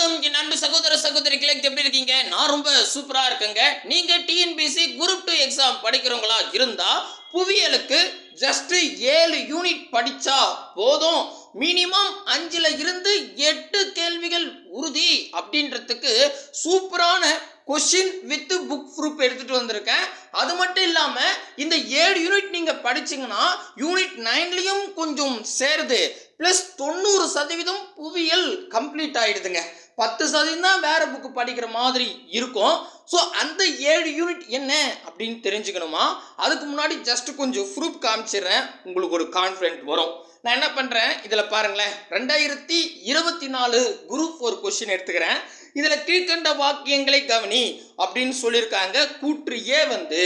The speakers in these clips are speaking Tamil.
வணக்கம். என் அன்பு சகோதர சகோதரிகளை எப்படி இருக்கீங்க? நான் ரொம்ப சூப்பரா இருக்கேங்க. நீங்க டிஎன்பிசி குரூப் டூ எக்ஸாம் படிக்கிறவங்களா இருந்தா புவியியலுக்கு ஜஸ்ட் ஏழு யூனிட் படிச்சா போதும். மினிமம் அஞ்சுல இருந்து எட்டு கேள்விகள் உறுதி அப்படின்றதுக்கு சூப்பரான கொஷின் வித் புக் ப்ரூப் எடுத்துட்டு வந்திருக்கேன். அது மட்டும் இல்லாம இந்த ஏழு யூனிட் நீங்க படிச்சீங்கன்னா யூனிட் நைன்லயும் கொஞ்சம் சேருது. ப்ளஸ் தொண்ணூறு சதவீதம் புவியியல் கம்ப்ளீட் ஆயிடுதுங்க. பத்து சதவீதம் தான் வேற புக்கு படிக்கிற மாதிரி இருக்கும். ஸோ அந்த ஏழு யூனிட் என்ன அப்படின்னு தெரிஞ்சுக்கணுமா? அதுக்கு முன்னாடி ஜஸ்ட் கொஞ்சம் ப்ரூஃப் காமிச்சிடுறேன். உங்களுக்கு ஒரு கான்ஃபிடென்ட் வரும். நான் என்ன பண்ணுறேன் இதில் பாருங்களேன். ரெண்டாயிரத்தி இருபத்தி நாலு குரூப் ஒரு கொஸ்டின் எடுத்துக்கிறேன். இதில் கீழ்கண்ட வாக்கியங்களை கவனி அப்படின்னு சொல்லியிருக்காங்க. கூற்று ஏ வந்து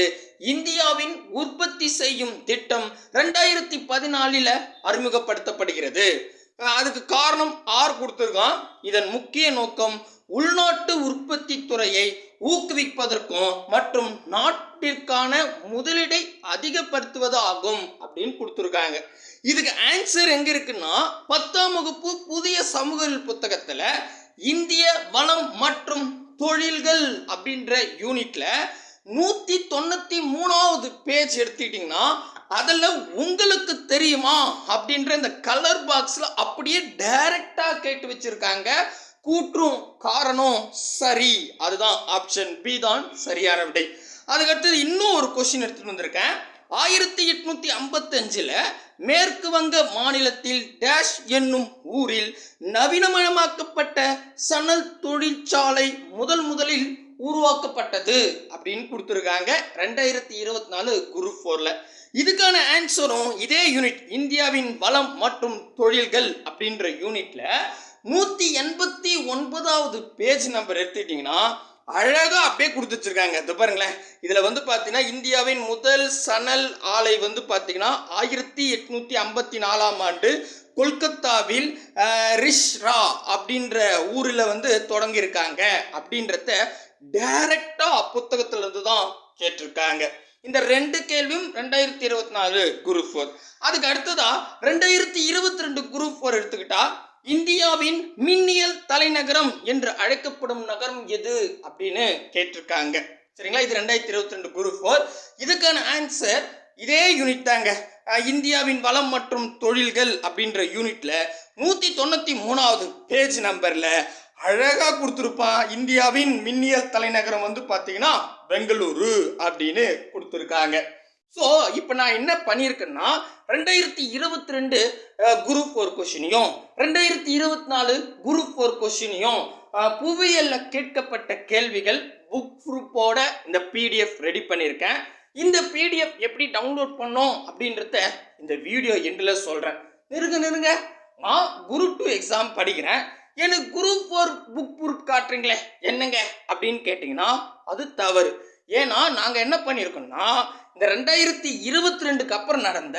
இந்தியாவின் உற்பத்தி செய்யும் திட்டம் ரெண்டாயிரத்தி பதினாலில் அறிமுகப்படுத்தப்படுகிறது. அதுக்கு காரணம் ஆர் கொடுத்துருக்கான். இதன் முக்கிய நோக்கம் உள்நாட்டு உற்பத்தி துறையை ஊக்குவிப்பதற்கும் மற்றும் நாட்டிற்கான முதலீடை அதிகப்படுத்துவது ஆகும் அப்படின்னு கொடுத்துருக்காங்க. இதுக்கு ஆன்சர் எங்க இருக்குன்னா பத்தாம் வகுப்பு புதிய சமூக புத்தகத்துல இந்திய வளம் மற்றும் தொழில்கள் அப்படின்ற யூனிட்ல நூத்தி தொண்ணூத்தி மூணாவது பேஜ் எடுத்துக்கிட்டிங்கன்னா அதில் உங்களுக்கு தெரியுமா அப்படின்ற இந்த கலர் பாக்ஸில் அப்படியே டைரக்டா கேட்டு வச்சிருக்காங்க. கூற்றும் காரணம் சரி. அதுதான் ஆப்ஷன் பி தான் சரியான விடை. அதுக்கடுத்தது இன்னும் ஒரு கொஸ்டின் எடுத்துட்டு வந்திருக்கேன். ஆயிரத்தி எட்நூத்தி ஐம்பத்தஞ்சில் மேற்கு வங்க மாநிலத்தில் டேஷ் என்னும் ஊரில் நவீனமயமாக்கப்பட்ட சணல் தொழிற்சாலை முதல் முதலில் உருவாக்கப்பட்டது அப்படின்னு கொடுத்துருக்காங்க. ரெண்டாயிரத்தி இருபத்தி நாலு குரூப் ஃபோரில் இதுக்கான ஆன்சரும் இதே யூனிட் இந்தியாவின் வளம் மற்றும் தொழில்கள் அப்படின்ற யூனிட்ல நூற்றி எண்பத்தி ஒன்பதாவது பேஜ் நம்பர் எடுத்துக்கிட்டிங்கன்னா அழகாக அப்படியே கொடுத்துச்சிருக்காங்க. இது பாருங்களேன். இதில் வந்து பார்த்தீங்கன்னா இந்தியாவின் முதல் சணல் ஆலை வந்து பார்த்தீங்கன்னா ஆயிரத்தி எட்நூற்றி ஐம்பத்தி நாலாம் ஆண்டு கொல்கத்தாவில் ரிஷ்ரா அப்படின்ற ஊரில் வந்து தொடங்கியிருக்காங்க அப்படின்றத டைரக்டாக புத்தகத்திலிருந்து தான் கேட்டிருக்காங்க. இந்த ரெண்டு கேள்வியும் ரெண்டாயிரத்தி இருபத்தி நாலு குரூப் ஃபோர் அதுக்கு அடுத்ததா ரெண்டாயிரத்தி இருபத்தி ரெண்டு குரூப் ஃபோர் எடுத்துக்கிட்டா இந்தியாவின் மின்னியல் தலைநகரம் என்று அழைக்கப்படும் நகரம் எது அப்படின்னு கேட்டிருக்காங்க. சரிங்களா? இது ரெண்டாயிரத்தி இருபத்தி ரெண்டு குரூப் ஃபோர் இதுக்கான ஆன்சர் இதே யூனிட் தாங்க. இந்தியாவின் வளம் மற்றும் தொழில்கள் அப்படின்ற யூனிட்ல நூத்தி தொண்ணூத்தி மூணாவது பேஜ் நம்பர்ல அழகா கொடுத்துருப்பான் இந்தியாவின் மின்னியல் தலைநகரம் வந்து பாத்தீங்கன்னா பெங்களூரு அப்படின்னு கொடுத்துருக்காங்க. ஸோ இப்போ நான் என்ன பண்ணியிருக்கேன்னா ரெண்டாயிரத்தி இருபத்தி ரெண்டு குரூப் ஃபோர் கொஷினையும் ரெண்டாயிரத்தி இருபத்தி நாலு குரூப் ஃபோர் கொஷினையும் புவியியலில் கேட்கப்பட்ட கேள்விகள் புக் குரூப்போட இந்த பிடிஎஃப் ரெடி பண்ணியிருக்கேன். இந்த பிடிஎஃப் எப்படி டவுன்லோட் பண்ணோம் அப்படின்றத இந்த வீடியோ எண்டில் சொல்கிறேன் நெருங்க நெருங்க. நான் குரூப் டூ எக்ஸாம் படிக்கிறேன். எனக்கு குரூப் ஃபோர் புக் ப்ரூப் காட்டுறீங்களே என்னங்க அப்படின்னு கேட்டிங்கன்னா அது தவறு. ஏன்னா நாங்கள் என்ன பண்ணியிருக்கோம்னா இந்த ரெண்டாயிரத்தி இருபத்தி ரெண்டுக்கு அப்புறம் நடந்த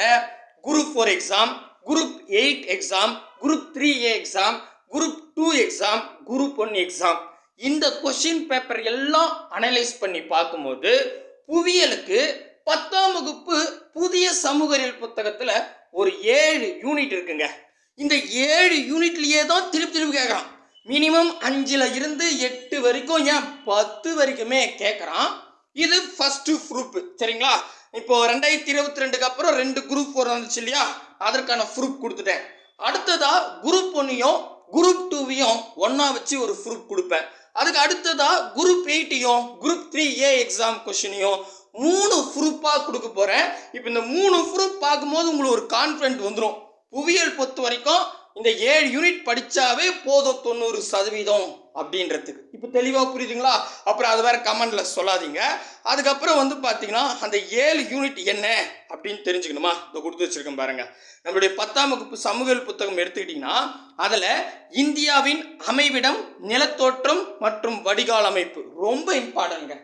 group four exam group eight exam group three A exam group two exam group one exam இந்த கொஷின் பேப்பர் எல்லாம் அனலைஸ் பண்ணி பார்க்கும்போது புவியியலுக்கு பத்தாம் வகுப்பு புதிய சமூகரியல் புத்தகத்தில் ஒரு ஏழு யூனிட் இருக்குங்க. இந்த ஏழு யூனிட்லேயே தான் திருப்பி திருப்பி கேட்குறான். மினிமம் அஞ்சில் இருந்து எட்டு வரைக்கும் ஏன் பத்து வரைக்குமே கேட்குறான். இது ஃபஸ்ட்டு ப்ரூப்பு சரிங்களா? இப்போ ரெண்டாயிரத்தி இருபத்தி ரெண்டுக்கு அப்புறம் ரெண்டு குரூப் ஃபோர் வந்துச்சு இல்லையா? அதற்கான ப்ரூப் கொடுத்துட்டேன். அடுத்ததாக குரூப் ஒன்றையும் குரூப் டூவையும் ஒன்றா வச்சு ஒரு ப்ரூப் கொடுப்பேன். அதுக்கு அடுத்ததாக குரூப் எயிட்டையும் குரூப் த்ரீ ஏ எக்ஸாம் கொஷினையும் மூணு ப்ரூப்பாக கொடுக்க போகிறேன் இப்போ இந்த மூணு ப்ரூஃப் பார்க்கும்போது உங்களுக்கு ஒரு கான்ஃபிடென்ட் வந்துடும் புவியியல் பொறுத்த வரைக்கும் இந்த ஏழு யூனிட் படித்தாவே போதும் தொண்ணூறு சதவீதம் அப்படின்றதுக்கு. இப்போ தெளிவாக புரியுதுங்களா? அப்புறம் அது வேறு கமெண்டில் சொல்லாதீங்க. அதுக்கப்புறம் வந்து பார்த்தீங்கன்னா அந்த ஏழு யூனிட் என்ன அப்படின்னு தெரிஞ்சுக்கணுமா? இதை கொடுத்து வச்சிருக்கேன் பாருங்கள் நம்மளுடைய பத்தாம் வகுப்பு சமூகவியல் புத்தகம் எடுத்துக்கிட்டிங்கன்னா அதில் இந்தியாவின் அமைவிடம் நிலத்தோற்றம் மற்றும் வடிகால் அமைப்பு ரொம்ப இம்பார்ட்டன்ங்க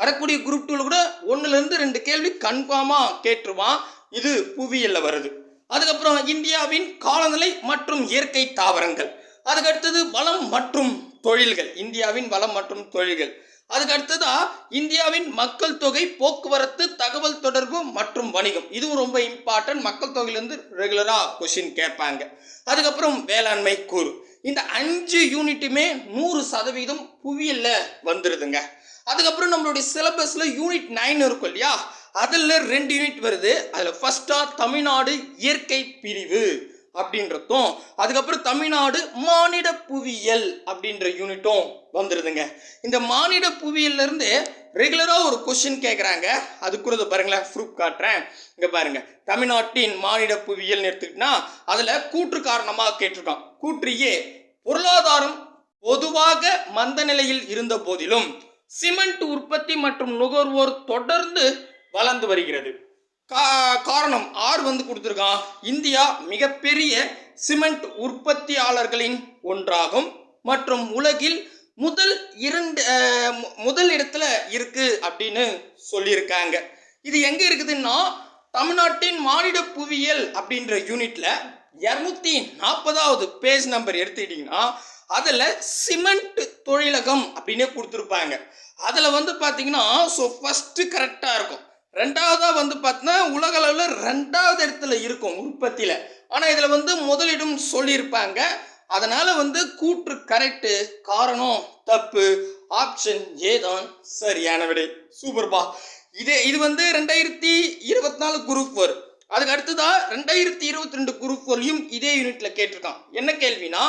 வரக்கூடிய குரூப் டூவில் கூட ஒன்றுலேருந்து ரெண்டு கேள்வி கன்ஃபார்மாக கேட்டுருவான். இது புவியியல்ல வருது. அதுக்கப்புறம் இந்தியாவின் காலநிலை மற்றும் இயற்கை தாவரங்கள். அதுக்கு அடுத்தது வளம் மற்றும் தொழில்கள். இந்தியாவின் வளம் மற்றும் தொழில்கள். அதுக்கு அடுத்ததா இந்தியாவின் மக்கள் தொகை போக்குவரத்து தகவல் தொடர்பு மற்றும் வணிகம். இதுவும் ரொம்ப இம்பார்ட்டன்ட் மக்கள் தொகையிலேருந்து ரெகுலராக கொஷின் கேட்பாங்க. அதுக்கப்புறம் வேளாண்மை கூறு. இந்த அஞ்சு யூனிட்டுமே நூறு சதவீதம் புவியியல்ல வந்துடுதுங்க அதுக்கப்புறம் நம்மளுடைய சிலபஸில் யூனிட் நைன் இருக்கும் இல்லையா? அதில் ரெண்டு யூனிட் வருது. அதில் ஃபஸ்ட்டாக தமிழ்நாடு இயற்கை பிரிவு அப்படின்றதும் அதுக்கப்புறம் தமிழ்நாடு மானிட புவியியல் அப்படின்ற யூனிட்டும் வந்துடுதுங்க இந்த மானிட புவியியல்லேருந்து ரெகுலராக ஒரு கொஷின் கேட்குறாங்க அதுக்குறது பாருங்களேன் ப்ரூஃப் காட்டுறேன். இங்கே பாருங்கள் தமிழ்நாட்டின் மானிட புவியியல்னு எடுத்துக்கிட்டா அதில் கூற்று காரணமாக கேட்டிருக்கான். கூற்றியே பொருளாதாரம் பொதுவாக மந்த நிலையில் இருந்த போதிலும் சிமெண்ட் உற்பத்தி மற்றும் நுகர்வோர் தொடர்ந்து வளர்ந்து வருகிறது. கா- காரணம் ஆர் வந்து கொடுத்துருக்கான். இந்தியா மிகப்பெரிய சிமெண்ட் உற்பத்தியாளர்களின் ஒன்றாகும். மற்றும் உலகில் முதல் இரண்டு முதல் இடத்துல இருக்கு அப்படின்னு சொல்லியிருக்காங்க. இது எங்கே இருக்குதுன்னா தமிழ்நாட்டின் மானிட புவியியல் அப்படின்ற யூனிட்ல இரநூத்தி நாற்பதாவது பேஜ் நம்பர் எடுத்துக்கிட்டிங்கன்னா அதில் சிமெண்ட் தொழிலகம் அப்படின்னே கொடுத்துருப்பாங்க. அதில் வந்து பார்த்தீங்கன்னா ஸோ ஃபஸ்ட்டு கரெக்டாக இருக்கும். ரெண்டாவதாக வந்து பார்த்தீங்கன்னா உலக அளவில் ரெண்டாவது இடத்துல இருக்கும் உற்பத்தியில். ஆனால் இதில் வந்து முதலிடம் சொல்லியிருப்பாங்க. அதனால் வந்து கூற்று கரெக்டு காரணம் தப்பு ஆப்ஷன் ஏதான் சரியான விடை. சூப்பர்பா இது இது வந்து ரெண்டாயிரத்தி இருபத்தி நாலு குரூப் ஃபோர் அதுக்கு அடுத்ததாக ரெண்டாயிரத்தி இருபத்தி ரெண்டு குரூப் ஃபோர்லையும் இதே யூனிட்டில் கேட்டிருக்கான். என்ன கேள்வினா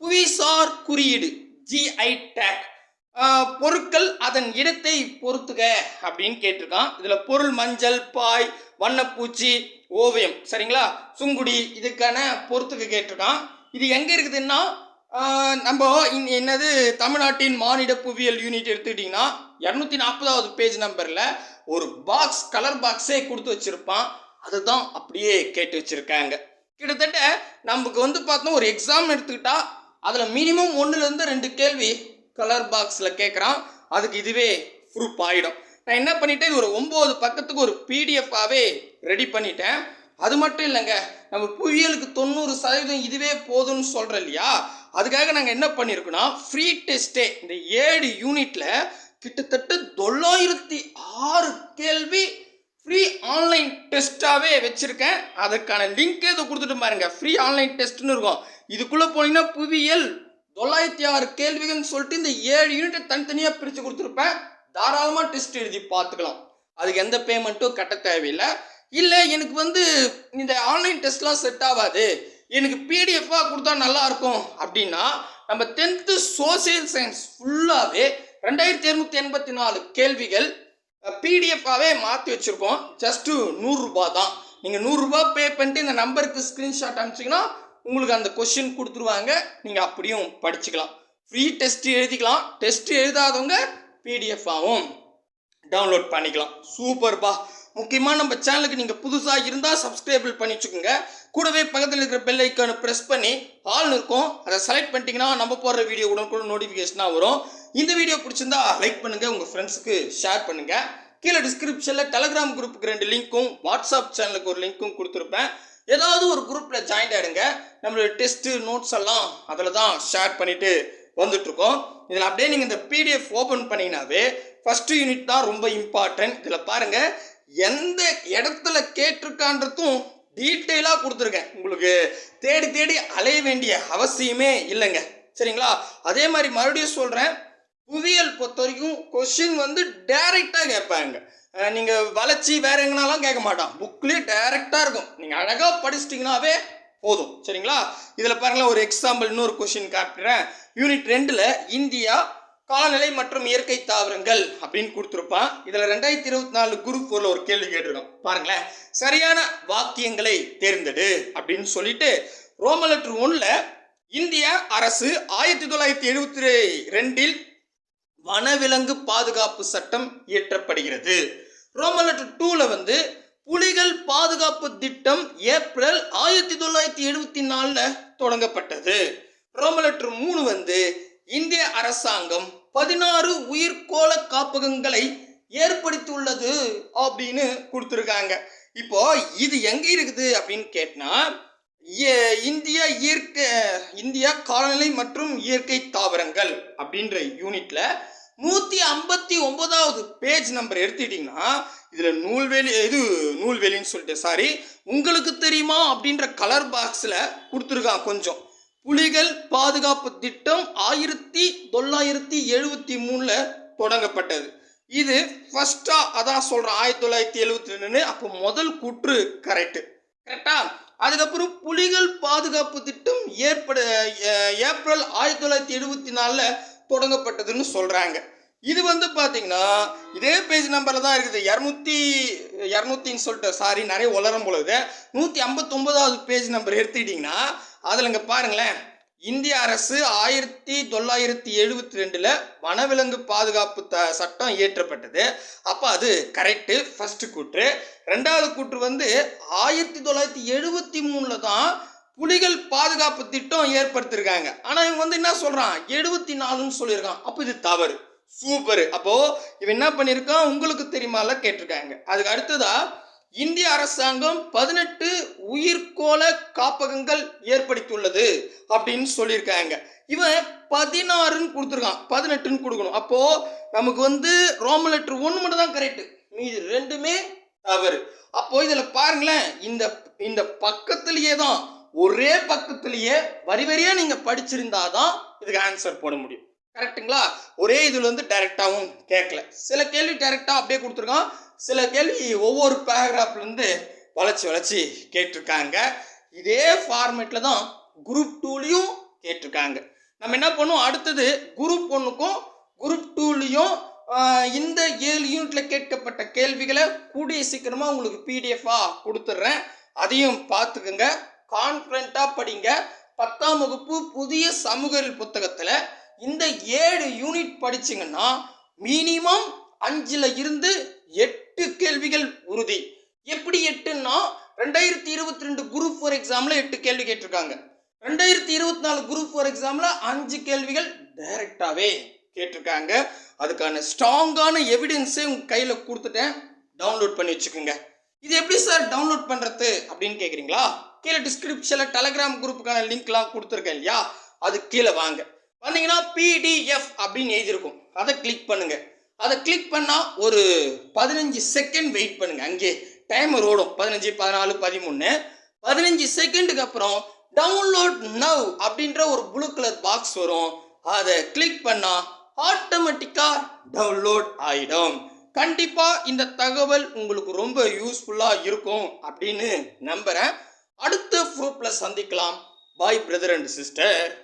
புவிசார் குறியீடு ஜிஐ டேக் பொருட்கள் அதன் இடத்தை பொறுத்துக அப்படின்னு கேட்டிருக்கான். இதில் பொருள் மஞ்சள் பாய் வண்ணப்பூச்சி ஓவியம். சரிங்களா? சுங்குடி இதுக்கான பொறுத்துக்க கேட்டிருக்கான். இது எங்கே இருக்குதுன்னா நம்ம இன் என்னது தமிழ்நாட்டின் மானிட புவியியல் யூனிட் எடுத்துக்கிட்டிங்கன்னா இரநூத்தி நாற்பதாவது பேஜ் நம்பரில் ஒரு பாக்ஸ் கலர் பாக்ஸே கொடுத்து வச்சுருப்பான். அதுதான் அப்படியே கேட்டு வச்சுருக்காங்க. கிட்டத்தட்ட நமக்கு வந்து பார்த்தோம் ஒரு எக்ஸாம் எடுத்துக்கிட்டால் அதில் மினிமம் ஒன்றுலேருந்து ரெண்டு கேள்வி கலர் பாக்ஸில் கேட்குறான் அதுக்கு இதுவே ப்ரூஃப் ஆகிடும் நான் என்ன பண்ணிட்டேன்? இது ஒரு ஒம்பது பக்கத்துக்கு ஒரு பிடிஎஃபாகவே ரெடி பண்ணிட்டேன். அது மட்டும் இல்லைங்க நம்ம புவியியலுக்கு தொண்ணூறு சதவீதம் இதுவே போதும்னு சொல்கிறோம் இல்லையா? அதுக்காக நாங்கள் என்ன பண்ணியிருக்கோன்னா ஃப்ரீ டெஸ்ட்டே இந்த ஏழு யூனிட்டில் கிட்டத்தட்ட தொள்ளாயிரத்தி ஆறு கேள்வி ஃப்ரீ ஆன்லைன் டெஸ்ட்டாகவே வச்சுருக்கேன். அதுக்கான லிங்க் இதை கொடுத்துட்டு பாருங்க ஃப்ரீ ஆன்லைன் டெஸ்ட்னு இருக்கும். இதுக்குள்ளே போனீங்கன்னா புவியியல் தொள்ளாயிரத்தி ஆறு கேள்விகள்னு சொல்லிட்டு இந்த ஏழு யூனிட்டை தனித்தனியாக பிரித்து கொடுத்துருப்பேன். தாராளமாக டெஸ்ட் எழுதி பார்த்துக்கலாம். அதுக்கு எந்த பேமெண்ட்டும் கட்ட தேவையில்லை. இல்லை எனக்கு வந்து இந்த ஆன்லைன் டெஸ்ட்லாம் செட் ஆகாது. எனக்கு பிடிஎஃபாக கொடுத்தா நல்லா இருக்கும். அப்படின்னா நம்ம டென்த்து சோசியல் சயின்ஸ் ஃபுல்லாகவே ரெண்டாயிரத்தி இரநூத்தி எண்பத்தி நாலு கேள்விகள் பிடிஎஃபாகவே மாற்றி வச்சுருக்கோம். ஜஸ்ட்டு நூறுரூபா தான். நீங்கள் நூறுரூபா பே பண்ணிட்டு இந்த நம்பருக்கு ஸ்க்ரீன்ஷாட் அனுப்பிச்சிங்கன்னா உங்களுக்கு அந்த கொஷின் கொடுத்துருவாங்க. நீங்கள் அப்படியும் படிச்சுக்கலாம். ஃப்ரீ டெஸ்ட் எழுதிக்கலாம். டெஸ்ட் எழுதாதவங்க பிடிஎஃபாகவும் டவுன்லோட் பண்ணிக்கலாம். சூப்பர்பா முக்கியமாக நம்ம சேனலுக்கு நீங்கள் புதுசாக இருந்தால் சப்ஸ்கிரைபிள் பண்ணி வச்சுக்கோங்க. கூடவே பக்கத்தில் இருக்கிற பெல் ஐக்கானு ப்ரெஸ் பண்ணி ஆல் இருக்கும். அதை செலக்ட் பண்ணிட்டீங்கன்னா நம்ம போடுற வீடியோ உடனுக்குடன் நோட்டிஃபிகேஷனாக வரும். இந்த வீடியோ பிடிச்சிருந்தா லைக் பண்ணுங்கள் உங்கள் ஃப்ரெண்ட்ஸுக்கு ஷேர் பண்ணுங்கள் கீழே டிஸ்கிரிப்ஷனில் டெலகிராம் குரூப்புக்கு ரெண்டு லிங்க்கும் வாட்ஸ்அப் சேனலுக்கு ஒரு லிங்க்கும் கொடுத்துருப்பேன். ஏதாவது ஒரு குரூப்பில் ஜாயின் ஆகிடுங்க நம்மளோட டெஸ்ட்டு நோட்ஸ் எல்லாம் அதில் தான் ஷேர் பண்ணிவிட்டு வந்துட்ருக்கோம் இதில் அப்படியே நீங்கள் இந்த பிடிஎஃப் ஓப்பன் பண்ணிங்கனாவே ஃபஸ்ட்டு யூனிட் தான் ரொம்ப இம்பார்ட்டன்ட் இதில் பாருங்கள் எந்த இடத்துல கேட்டிருக்கான்றதும் டீட்டெயிலாக கொடுத்துருக்கேன். உங்களுக்கு தேடி தேடி அலைய வேண்டிய அவசியமே இல்லைங்க. சரிங்களா? அதே மாதிரி மறுபடியும் சொல்கிறேன் புவியியல் பொறுத்த வரைக்கும் கொஷின் வந்து டைரெக்டாக கேட்பாங்க. நீங்கள் வளைச்சி வேற எங்கனாலாம் கேட்க மாட்டான் புக்லேயே டைரெக்டாக இருக்கும். நீங்கள் அழகாக படிச்சிட்டிங்கனாவே போதும். சரிங்களா? இதில் பாருங்களேன் ஒரு எக்ஸாம்பிள் இன்னொரு கொஷின் காட்டுறேன். யூனிட் ரெண்டில் இந்தியா காலநிலை மற்றும் இயற்கை தாவரங்கள் அப்படின்னு கொடுத்துருப்பான். இதில் ரெண்டாயிரத்தி இருபத்தி நாலு குரூப் ஃபோரில் ஒரு கேள்வி கேட்டிருக்கோம். பாருங்களேன். சரியான வாக்கியங்களை தேர்ந்தெடு அப்படின்னு சொல்லிட்டு ரோமலெட்ரு ஒன்றில் இந்திய அரசு ஆயிரத்தி தொள்ளாயிரத்தி எழுபத்தி ரெண்டில் வனவிலங்கு பாதுகாப்பு சட்டம் இயற்றப்படுகிறது. ரோமன் லெட்டர் டூவில் வந்து புலிகள் பாதுகாப்பு திட்டம் ஏப்ரல் ஆயிரத்தி தொள்ளாயிரத்தி எழுபத்தி நாலில் தொடங்கப்பட்டது. ரோமன் லெட்டர் மூணு வந்து இந்திய அரசாங்கம் பதினாறு உயிர்கோள காப்பகங்களை ஏற்படுத்தியுள்ளது அப்படின்னு கொடுத்துருக்காங்க. இப்போ இது எங்க இருக்குது அப்படின்னு கேட்டா இந்தியா இயற்கை இந்தியா காலநிலை மற்றும் இயற்கை தாவரங்கள் அப்படின்ற யூனிட்ல நூத்தி ஐம்பத்தி ஒன்பதாவது பேஜ் நம்பர் எடுத்துக்கிட்டிங்கன்னா இதுல நூல்வேலி இது நூல்வெளின்னு சொல்லிட்டு சாரி உங்களுக்கு தெரியுமா அப்படின்ற கலர் பாக்ஸ்ல கொடுத்துருக்கான் கொஞ்சம். புலிகள் பாதுகாப்பு திட்டம் ஆயிரத்தி தொள்ளாயிரத்தி எழுபத்தி மூணில் தொடங்கப்பட்டது. இது ஃபர்ஸ்டா அதான் சொல்கிறேன் ஆயிரத்தி தொள்ளாயிரத்தி எழுபத்தி ரெண்டுன்னு. அப்போ முதல் கூற்று கரெக்டு கரெக்டா அதுக்கப்புறம் புலிகள் பாதுகாப்பு திட்டம் ஏற்பட ஏப்ரல் ஆயிரத்தி தொள்ளாயிரத்தி எழுபத்தி நாலில் தொடங்கப்பட்டதுன்னு சொல்கிறாங்க இது வந்து பார்த்தீங்கன்னா இதே பேஜ் நம்பரில் தான் இருக்குது. இரநூத்தி இரநூத்தின்னு சொல்லிட்டு சாரி நிறைய உலரம் பொழுது நூற்றி ஐம்பத்தொம்போதாவது பேஜ் நம்பர் எடுத்துக்கிட்டிங்கன்னா அதில் இங்கே பாருங்களேன். இந்திய அரசு ஆயிரத்தி தொள்ளாயிரத்தி எழுபத்தி ரெண்டில் வனவிலங்கு பாதுகாப்பு த சட்டம் இயற்றப்பட்டது. அப்போ அது கரெக்டு ஃபஸ்ட்டு கூற்று. ரெண்டாவது கூற்று வந்து ஆயிரத்தி தொள்ளாயிரத்தி எழுபத்தி மூணில் தான் புலிகள் பாதுகாப்பு திட்டம் ஏற்படுத்தியிருக்காங்க ஆனால் இவங்க வந்து என்ன சொல்கிறான் எழுபத்தி நாலுன்னு சொல்லியிருக்கான். அப்போ இது தவறு. சூப்பர். அப்போது இவன் என்ன பண்ணியிருக்கான்? உங்களுக்கு தெரியுமால கேட்டிருக்காங்க. அதுக்கு அடுத்ததாக இந்திய அரசாங்கம் பதினெட்டு உயிர்கோள காப்பகங்கள் ஏற்படுத்தியுள்ளது அப்படின்னு சொல்லியிருக்காங்க. இவன் பதினாறுன்னு கொடுத்துருக்கான். பதினெட்டுன்னு கொடுக்கணும். அப்போ நமக்கு வந்து ரோம லெட்டர் ஒன்று மட்டும் தான் கரெக்டு மீது ரெண்டுமே தவறு. அப்போ இதில் பாருங்களேன் இந்த இந்த பக்கத்திலேயே தான் ஒரே பக்கத்திலேயே வரி வரியாக நீங்கள் படிச்சிருந்தா படிச்சிருந்தாதான் இதுக்கு ஆன்சர் போட முடியும். கரெக்ட்டுங்களா ஒரே இதில் வந்து டைரெக்டாகவும் கேட்கல. சில கேள்வி டைரெக்டாக அப்படியே கொடுத்துருக்கான். சில கேள்வி ஒவ்வொரு பேராகிராஃப்லேருந்து வளைச்சி வளைச்சி கேட்டிருக்காங்க. இதே ஃபார்மேட்டில் தான் குரூப் டூலையும் கேட்டிருக்காங்க. நம்ம என்ன பண்ணுவோம்? அடுத்தது குரூப் ஒன்றுக்கும் குரூப் டூலையும் இந்த ஏழு யூனிட்டில் கேட்கப்பட்ட கேள்விகளை கூடிய சீக்கிரமாக உங்களுக்கு பிடிஎஃபாக கொடுத்துட்றேன் அதையும் பார்த்துக்குங்க. கான்ஃபிடண்ட்டாக படிங்க. பத்தாம் வகுப்பு புதிய சமூகல் புத்தகத்தில் இந்த ஏழு யூனிட் படிச்சிங்கன்னா மினிமம் அஞ்சில் இருந்து எட்டு எட்டு கேள்விகள் உறுதி. எப்படி எட்டுன்னா ரெண்டாயிரத்தி இருபத்தி ரெண்டு குரூப் ஃபோர் எக்ஸாமில் எட்டு கேள்வி கேட்டிருக்காங்க. ரெண்டாயிரத்தி இருபத்தி நாலு குரூப் ஃபோர் எக்ஸாமில் அஞ்சு கேள்விகள் டைரெக்டாகவே கேட்டிருக்காங்க. அதுக்கான ஸ்ட்ராங்கான எவிடன்ஸே உங்கள் கையில் கொடுத்துட்டேன். டவுன்லோட் பண்ணி வச்சுக்கோங்க. இது எப்படி சார் டவுன்லோட் பண்ணுறது அப்படின்னு கேட்குறீங்களா கீழே டிஸ்கிரிப்ஷனில் டெலகிராம் குரூப்புக்கான லிங்க்லாம் கொடுத்துருக்கேன் இல்லையா? அது கீழே வாங்க. வந்தீங்கன்னா பிடிஎஃப் அப்படின்னு எழுதியிருக்கும். அதை கிளிக் பண்ணுங்க. அதை கிளிக் பண்ணால் ஒரு பதினஞ்சு செகண்ட் வெயிட் பண்ணுங்கள் அங்கே டைமர் ஓடும். பதினஞ்சு பதினாலு பதிமூணு. பதினஞ்சு செகண்டுக்கு அப்புறம் டவுன்லோட் நவ் அப்படின்ற ஒரு ப்ளூ கலர் பாக்ஸ் வரும். அதை கிளிக் பண்ணால் ஆட்டோமேட்டிக்காக டவுன்லோட் ஆகிடும் கண்டிப்பாக இந்த தகவல் உங்களுக்கு ரொம்ப யூஸ்ஃபுல்லாக இருக்கும் அப்படின்னு நம்புகிறேன் அடுத்த ப்ரூஃபில் சந்திக்கலாம். பாய் பிரதர் அண்ட் சிஸ்டர்